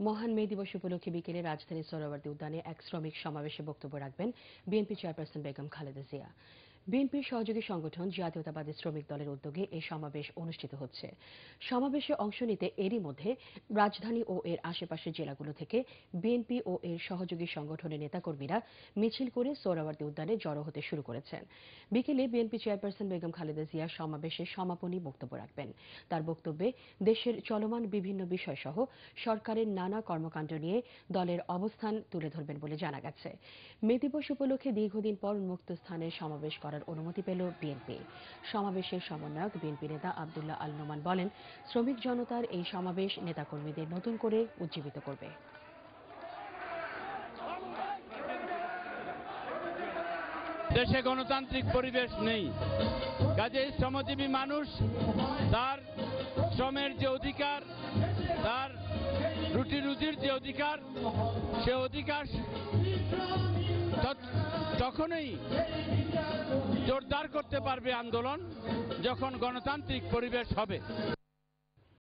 মহান মে দিবস উপলক্ষে বিকেলে রাজধানীর সোহরাওয়ার্দী উদ্যানে এক শ্রমিক সমাবেশে বক্তব্য রাখবেন বিএনপি চেয়ারপারসন বেগম খালেদা জিয়া। বিএনপির সহযোগী সংগঠন জাতীয়তাবাদী শ্রমিক দলের উদ্যোগে এই সমাবেশ অনুষ্ঠিত হচ্ছে। সমাবেশে অংশ নিতে এরই মধ্যে রাজধানী ও এর আশেপাশের জেলাগুলো থেকে বিএনপি ও এর সহযোগী সংগঠনের নেতাকর্মীরা মিছিল করে সোহরাওয়ার্দী উদ্যানে জড়ো হতে শুরু করেছেন। বিকেলে বিএনপি চেয়ারপারসন বেগম খালেদা জিয়া সমাবেশে সমাপনী বক্তব্য রাখবেন। তার বক্তব্যে দেশের চলমান বিভিন্ন বিষয় সহ সরকারের নানা কর্মকাণ্ড নিয়ে দলের অবস্থান তুলে ধরবেন বলে জানা গেছে। মে দিবস উপলক্ষে দীর্ঘদিন পর উন্মুক্ত স্থানে সমাবেশ করার অনুমতি পেল বিএনপি। সমাবেশের সমন্বয়ক বিএনপি নেতা আবদুল্লাহ আল নোমান বলেন, শ্রমিক জনতার এই সমাবেশ নেতাকর্মীদের নতুন করে উজ্জীবিত করবে। দেশে গণতান্ত্রিক পরিবেশ নেই। কাজেই শ্রমজীবী মানুষ, তার শ্রমের যে অধিকার, তার রুটি রুজির যে অধিকার, সে অধিকার তখনই জোরদার করতে পারবে আন্দোলন যখন গণতান্ত্রিক পরিবেশ হবে।